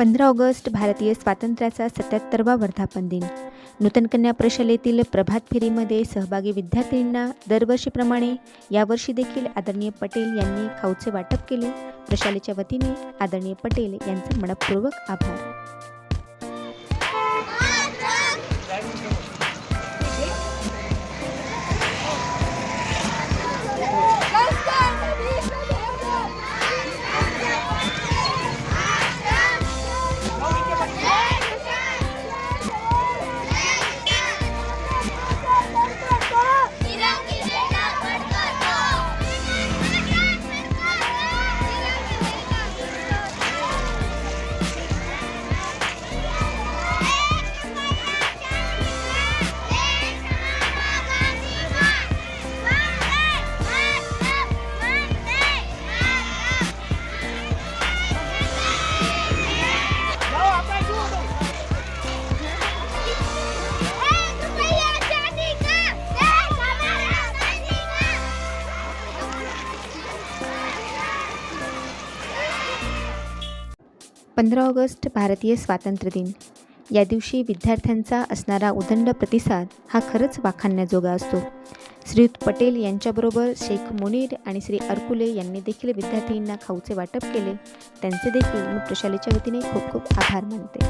पंधरा ऑगस्ट भारतीय स्वातंत्र्याचा सत्याहत्तरवा वर्धापन दिन. नूतन कन्या प्रशालेतील प्रभात फेरीमध्ये सहभागी विद्यार्थ्यांना दरवर्षीप्रमाणे यावर्षी देखील आदरणीय पटेल यांनी खाऊचे वाटप केले. प्रशालेच्या वतीने आदरणीय पटेल यांचे मनपूर्वक आभार. पंधरा ऑगस्ट भारतीय स्वातंत्र्य दिन. या दिवशी विद्यार्थ्यांचा असणारा उदंड प्रतिसाद हा खरंच वाखाणण्याजोगा असतो. श्रीयुत पटेल यांच्याबरोबर शेख मुनीर आणि श्री अरकुले यांनी देखील विद्यार्थ्यांना खाऊचे वाटप केले. त्यांचे देखील मी प्रशालेच्या वतीने खूप खूप आभार मानते.